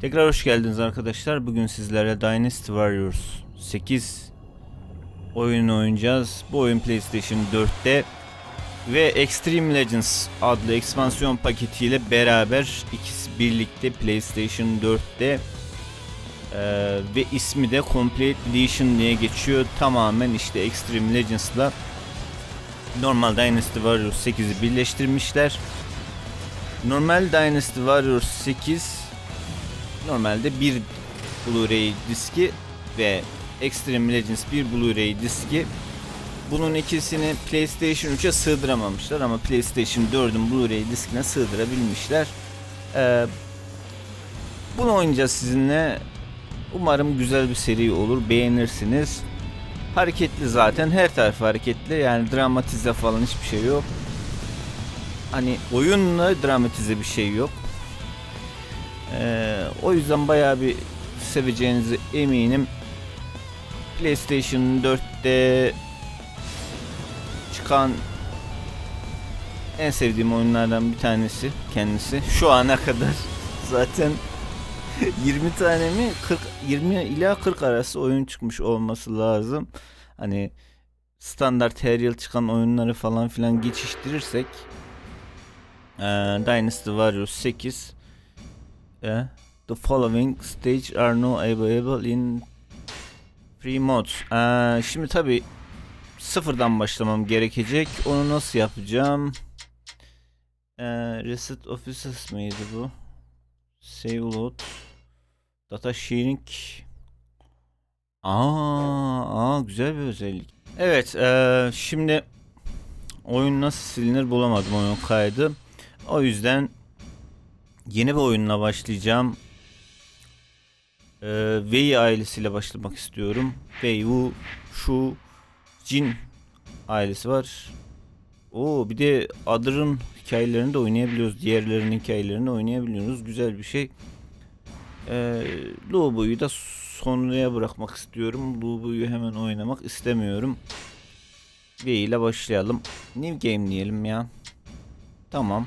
Tekrar hoş geldiniz arkadaşlar. Bugün sizlere Dynasty Warriors 8 oyunu oynayacağız. Bu oyun PlayStation 4'te ve Extreme Legends adlı ekspansiyon paketiyle beraber ikisi birlikte PlayStation 4'te Ee, ve ismi de Complete Edition diye geçiyor. Tamamen işte Extreme Legends'la normal Dynasty Warriors 8'i birleştirmişler. Normal Dynasty Warriors 8 normalde bir Blu-ray diski ve Extreme Legends bir Blu-ray diski. Bunun ikisini PlayStation 3'e sığdıramamışlar ama PlayStation 4'ün Blu-ray diskine sığdırabilmişler. Ee, bunu oynayacağız sizinle. Umarım güzel bir seri olur. Beğenirsiniz. Hareketli zaten. Her tarafı hareketli. Yani dramatize falan hiçbir şey yok. Hani oyunla dramatize bir şey yok. Ee, o yüzden bayağı bir seveceğinizi eminim. PlayStation 4'te çıkan en sevdiğim oyunlardan bir tanesi kendisi. Şu ana kadar zaten 20 tane mi 40 20 ila 40 arası oyun çıkmış olması lazım. Hani standart her yıl çıkan oyunları falan filan geçiştirirsek eee, Dynasty Warriors 8 eee, The following stage are now available in free modes. Eee, şimdi tabi sıfırdan başlamam gerekecek. Onu nasıl yapacağım? Eee, reset offices miydi bu? Save load. Data sharing. Aa, aa güzel bir özellik. Evet, eee, şimdi oyun nasıl silinir bulamadım oyun kaydı. O yüzden yeni bir oyunla başlayacağım. Eee Wei ailesiyle başlamak istiyorum. Wei Wu, Shu, Jin ailesi var. Oo bir de Adır'ın hikayelerini de oynayabiliyoruz. Diğerlerinin hikayelerini oynayabiliyoruz. Güzel bir şey. Ee, Lubu'yu da sonraya bırakmak istiyorum. Lubu'yu hemen oynamak istemiyorum. V ile başlayalım. New game diyelim ya. Tamam.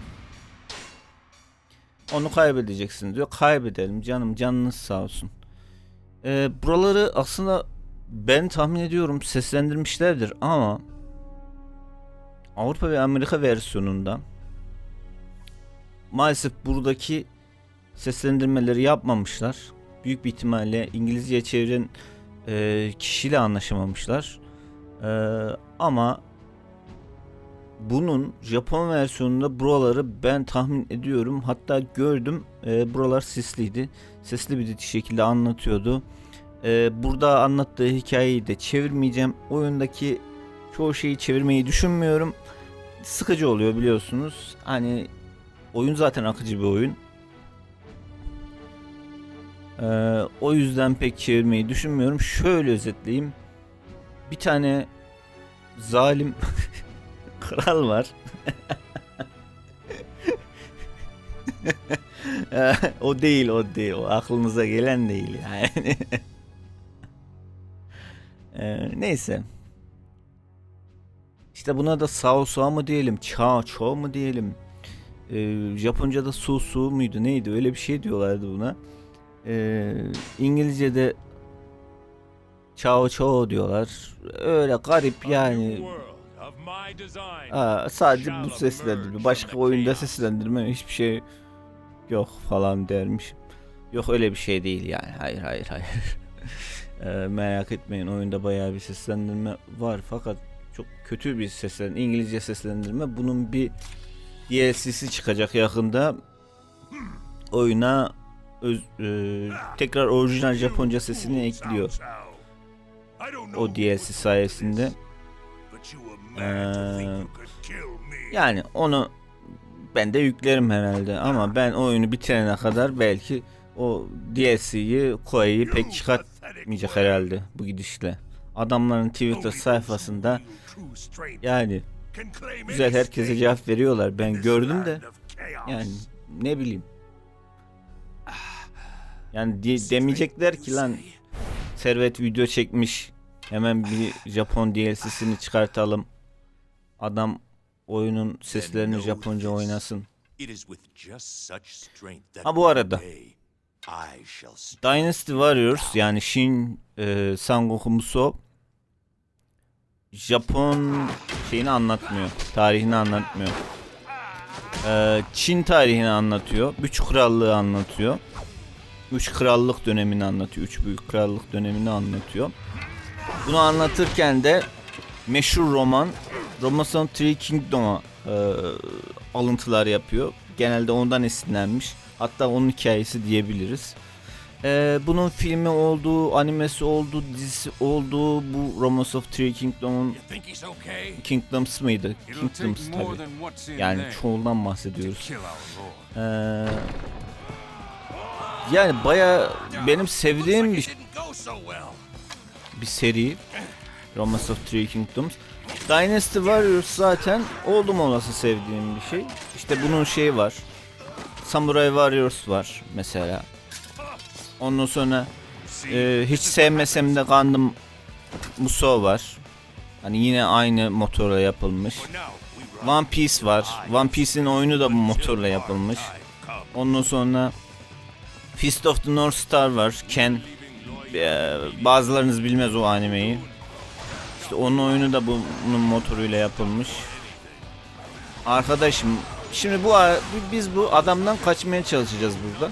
Onu kaybedeceksin diyor. Kaybedelim canım. Canınız sağ olsun. Ee, buraları aslında ben tahmin ediyorum seslendirmişlerdir ama Avrupa ve Amerika versiyonunda maalesef buradaki seslendirmeleri yapmamışlar. Büyük bir ihtimalle İngilizceye çeviren e, kişiyle anlaşamamışlar. E, ama bunun Japon versiyonunda buraları ben tahmin ediyorum. Hatta gördüm e, buralar sesliydi. Sesli bir şekilde anlatıyordu. E, burada anlattığı hikayeyi de çevirmeyeceğim. Oyundaki çoğu şeyi çevirmeyi düşünmüyorum. Sıkıcı oluyor biliyorsunuz. Hani oyun zaten akıcı bir oyun. Ee, o yüzden pek çevirmeyi düşünmüyorum. Şöyle özetleyeyim. Bir tane zalim kral var. O değil o değil. O aklınıza gelen değil yani. Ee, neyse. İşte buna da Sao Sao mu diyelim, Cha Cho mu diyelim. Ee, Japonca'da Su Su muydu neydi öyle bir şey diyorlardı buna. Ee, İngilizce'de Chao Chao diyorlar. Öyle garip yani. Aa, sadece bu seslendirme. Başka oyunda seslendirme hiçbir şey yok falan dermiş. Yok öyle bir şey değil yani. Hayır hayır hayır. Ee, merak etmeyin oyunda bayağı bir seslendirme var fakat çok kötü bir seslendirme. İngilizce seslendirme. Bunun bir DLC'si çıkacak yakında. Oyuna öz- e, tekrar orijinal Japonca sesini ekliyor. O DLC sayesinde. Ee, Yani onu ben de yüklerim herhalde ama ben oyunu bitirene kadar belki o DLC'yi Koei'yi pek çıkartmayacak herhalde bu gidişle. Adamların Twitter sayfasında yani güzel herkese cevap veriyorlar. Ben gördüm de yani ne bileyim. Yani de- demeyecekler ki lan Servet video çekmiş. Hemen bir Japon DLC'sini çıkartalım. Adam oyunun seslerini Japonca oynasın. Ha bu arada Dynasty Warriors yani Shin e, Sangoku Musou Japon şeyini anlatmıyor. Tarihini anlatmıyor. E, Çin tarihini anlatıyor. Üç krallığı anlatıyor. Üç krallık dönemini anlatıyor. Üç büyük krallık dönemini anlatıyor. Bunu anlatırken de meşhur roman Of Three Kingdom'a e, alıntılar yapıyor. Genelde ondan esinlenmiş. Hatta onun hikayesi diyebiliriz. E, bunun filmi olduğu, animesi olduğu, dizisi olduğu bu Romance of Three Kingdom'un okay? Kingdoms mıydı? Kingdoms tabi. Yani to bahsediyoruz. Ee, yani baya benim sevdiğim bir, bir seri. Romance of Three Kingdoms. Dynasty Warriors zaten oldum olası sevdiğim bir şey. İşte bunun şeyi var. Samurai Warriors var mesela. Ondan sonra e, hiç sevmesem de Gundam Musou var. Hani yine aynı motorla yapılmış. One Piece var. One Piece'in oyunu da bu motorla yapılmış. Ondan sonra Fist of the North Star var. Ken Ee, bazılarınız bilmez o animeyi. İşte onun oyunu da bunun motoruyla yapılmış. Arkadaşım şimdi bu biz bu adamdan kaçmaya çalışacağız burada.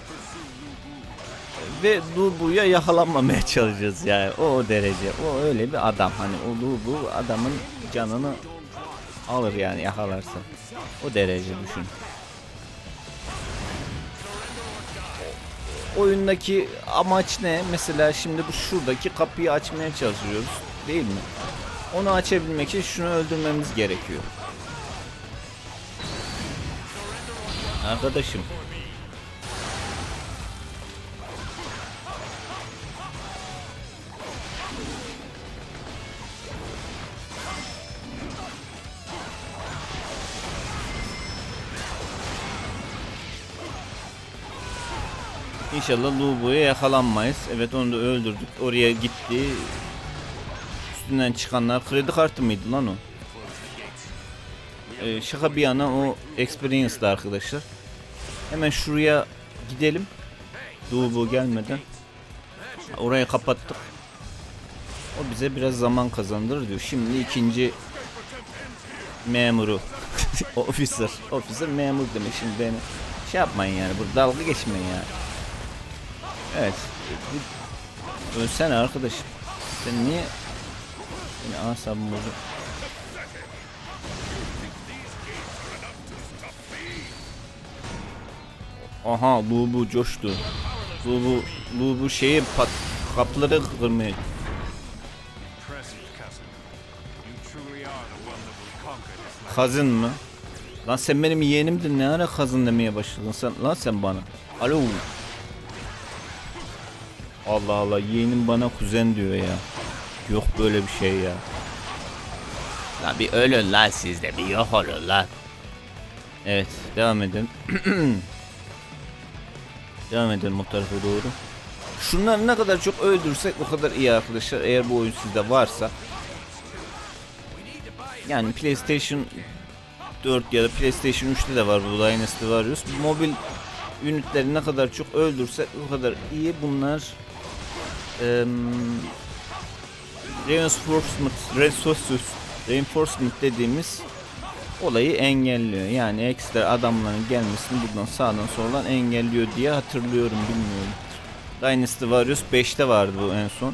Ve Lubu'ya yakalanmamaya çalışacağız yani o derece. O öyle bir adam hani o Lubu adamın canını alır yani yakalarsa. O derece düşün. oyundaki amaç ne? Mesela şimdi bu şuradaki kapıyı açmaya çalışıyoruz değil mi? Onu açabilmek için şunu öldürmemiz gerekiyor. Arkadaşım. İnşallah Lubu'ya yakalanmayız. Evet onu da öldürdük. Oraya gitti. Üstünden çıkanlar kredi kartı mıydı lan o? Ee, şaka bir yana o experience'dı arkadaşlar. Hemen şuraya gidelim. Lubu gelmeden. Orayı kapattık. O bize biraz zaman kazandırır diyor. Şimdi ikinci memuru. officer. Officer memur demek şimdi beni şey yapmayın yani. Burada dalga geçmeyin yani. Evet. Ölsene arkadaşım. Sen niye Yine asabım bozuk. Aha Lubu coştu. Lubu Lubu şeyi pat kapıları kırmaya. Kazın mı? Lan sen benim yeğenimdin ne ara kazın demeye başladın sen lan sen bana. Alo. Allah Allah yeğenim bana kuzen diyor ya. Yok böyle bir şey ya. Lan bir ölün lan siz de bir yok olun lan. Evet devam edelim. devam edelim o tarafa doğru. Şunları ne kadar çok öldürsek o kadar iyi arkadaşlar. Eğer bu oyun sizde varsa. Yani PlayStation 4 ya da PlayStation 3'te de var bu Dynasty Warriors. Mobil ünitleri ne kadar çok öldürsek o kadar iyi. Bunlar eee reinforcement, resources, reinforcement dediğimiz olayı engelliyor. Yani ekstra adamların gelmesini buradan sağdan soldan engelliyor diye hatırlıyorum bilmiyorum. Dynasty Warriors 5'te vardı bu en son.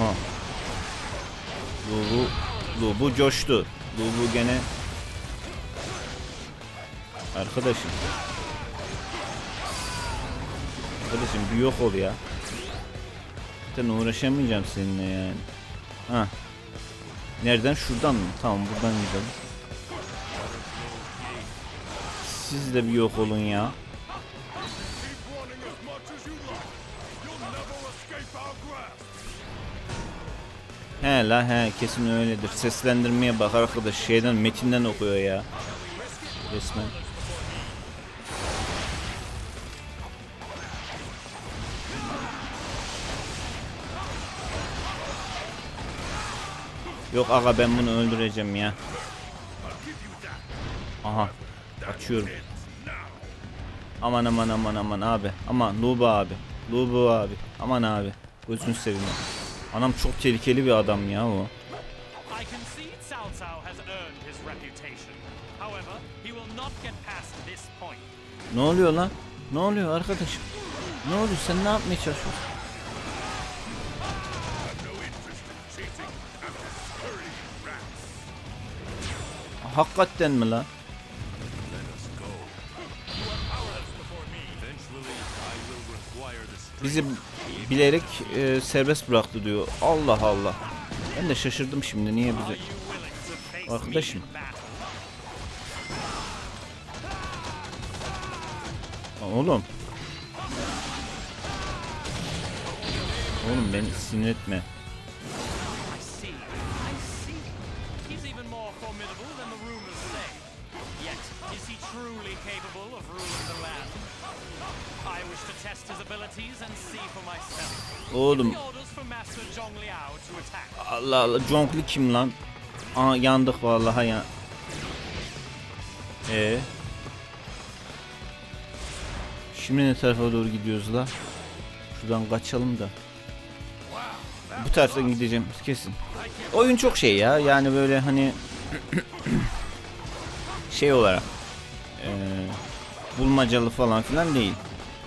Aha. Lubu, Lubu coştu. Lubu gene Arkadaşım. Arkadaşım bir yok ol ya. Zaten uğraşamayacağım seninle yani. Ha. Nereden? Şuradan mı? Tamam buradan gidelim. Siz de bir yok olun ya. He la he kesin öyledir. Seslendirmeye bak arkadaş şeyden metinden okuyor ya. Resmen. Yok aga ben bunu öldüreceğim ya. Aha. Açıyorum. Aman aman aman aman abi. Aman Luba abi. Luba abi. Aman abi. Gözünü seveyim. Anam çok tehlikeli bir adam ya o. Ne oluyor lan? Ne oluyor arkadaşım? Ne oluyor? Sen ne yapmaya çalışıyorsun? Hakikaten mi lan? Bizi bilerek e, serbest bıraktı diyor. Allah Allah. Ben de şaşırdım şimdi niye bizi... Arkadaşım. Oğlum. Oğlum beni sinir etme. He truly capable of ruling the land? I wish to test his abilities and see for myself. Oğlum. Allah Allah Jonkli kim lan? Aa yandık vallahi ya. Ee. Şimdi ne tarafa doğru gidiyoruz la? Şuradan kaçalım da. Bu taraftan gideceğim kesin. Oyun çok şey ya yani böyle hani şey olarak eee, bulmacalı falan filan değil.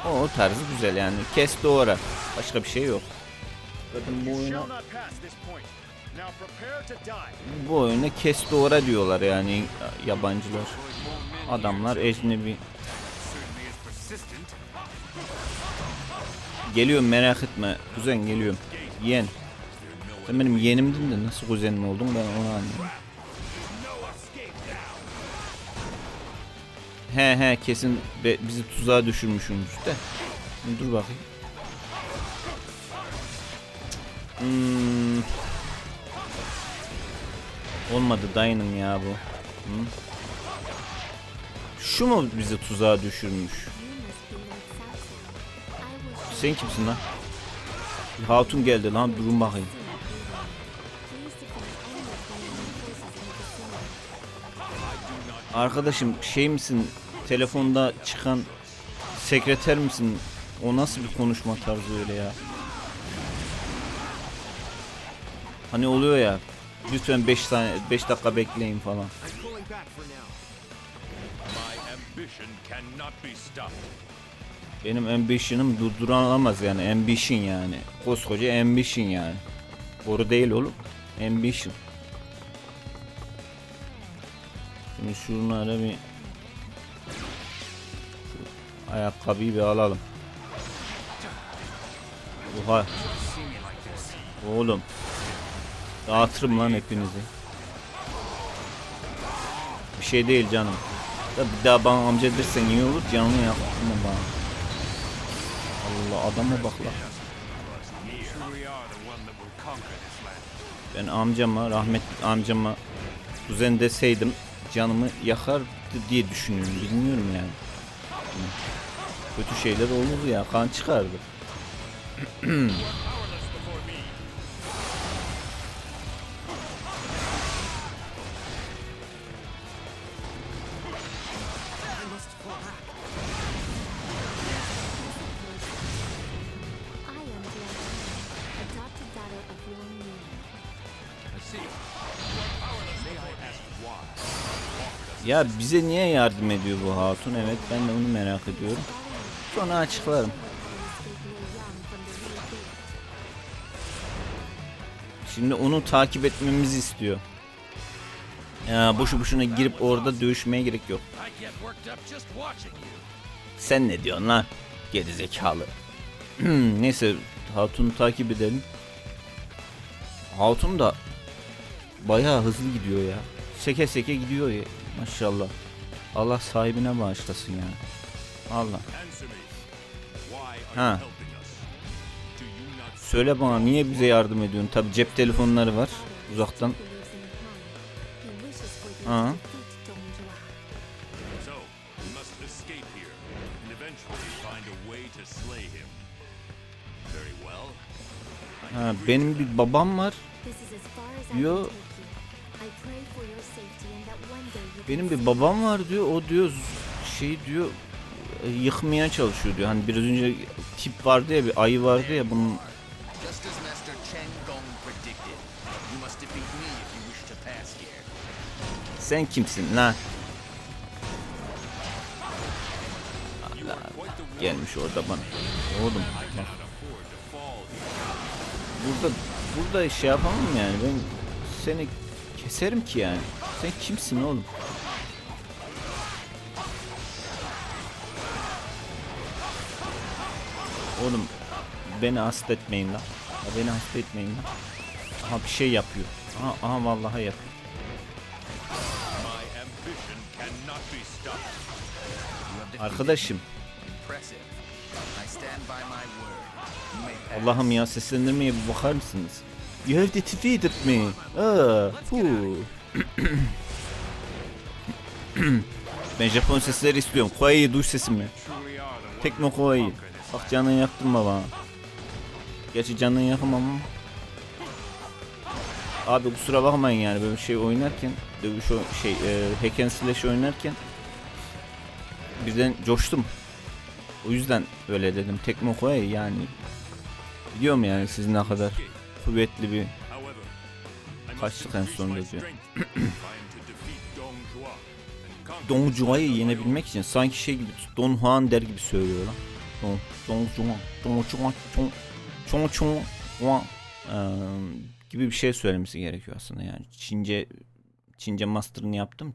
O, o tarzı güzel yani. Kes doğra. Başka bir şey yok. Zaten bu oyuna bu oyuna kes doğra diyorlar yani yabancılar. Adamlar ecnebi. Geliyorum merak etme. Kuzen geliyorum. Yeğen. Sen benim yeğenimdin de nasıl kuzenim oldun ben onu anlıyorum. He he kesin bizi tuzağa düşürmüşsünüz de. Dur bakayım. Hmm. Olmadı dayının ya bu. Hı? Şu mu bizi tuzağa düşürmüş? Sen kimsin lan? Hatun geldi lan durun bakayım. Arkadaşım şey misin? Telefonda çıkan sekreter misin? O nasıl bir konuşma tarzı öyle ya? Hani oluyor ya. Lütfen 5 saniye 5 dakika bekleyin falan. Benim ambition'ım durdurulamaz yani ambition yani. Koskoca ambition yani. Boru değil oğlum. Ambition. Şimdi şunları bir ayakkabıyı bir alalım. Oha. Oğlum. Dağıtırım lan hepinizi. Bir şey değil canım. Da bir daha bana amca dersen iyi olur canını yaktın bana. Allah adama bak la. You truly are the one that will conquer this land. Ben amcama, rahmetli amcama kuzen deseydim canımı yakardı diye düşünüyorum. Bilmiyorum yani. Kötü şeyler olur ya. Kan çıkardı. Ya bize niye yardım ediyor bu hatun? Evet ben de onu merak ediyorum. Sonra açıklarım. Şimdi onu takip etmemizi istiyor. Ya boşu boşuna girip orada dövüşmeye gerek yok. Sen ne diyorsun lan? Geri zekalı. Hmm, Neyse Hatun'u takip edelim. Hatun da bayağı hızlı gidiyor ya. Seke seke gidiyor ya. Maşallah. Allah sahibine bağışlasın ya. Allah. Ha. Söyle bana niye bize yardım ediyorsun? Tabi cep telefonları var. Uzaktan. Ha. Ha, benim bir babam var. You Benim bir babam var diyor. O diyor şey diyor e, yıkmaya çalışıyor diyor. Hani biraz önce tip vardı ya bir ayı vardı ya bunun sen kimsin lan? Gelmiş orada bana. Oğlum here. burada burada şey yapamam yani ben seni keserim ki yani. Sen kimsin oğlum? Oğlum beni hasta etmeyin lan. Beni hasta etmeyin lan. Aha bir şey yapıyor. Aha, aha vallahi yapıyor. Arkadaşım. Allah'ım ya seslendirmeye bir bakar mısınız? You have defeated me. Aa, ben Japon sesleri istiyorum. Koyayı duş sesimi. Tekno koyayı. Bak canını yaktın baba. Gerçi canını yakamam ama. Abi kusura bakmayın yani böyle şey oynarken dövüş o- şey e, hack slash oynarken birden coştum. O yüzden öyle dedim. Tekno Koei yani biliyorum yani siz ne kadar kuvvetli bir Kaçtık en sonunda diyor. Dong Juan'ı yenebilmek için sanki şey gibi Don Juan der gibi söylüyor lan. Gibi bir şey söylemesi gerekiyor aslında yani. Çince Çince master'ını yaptım.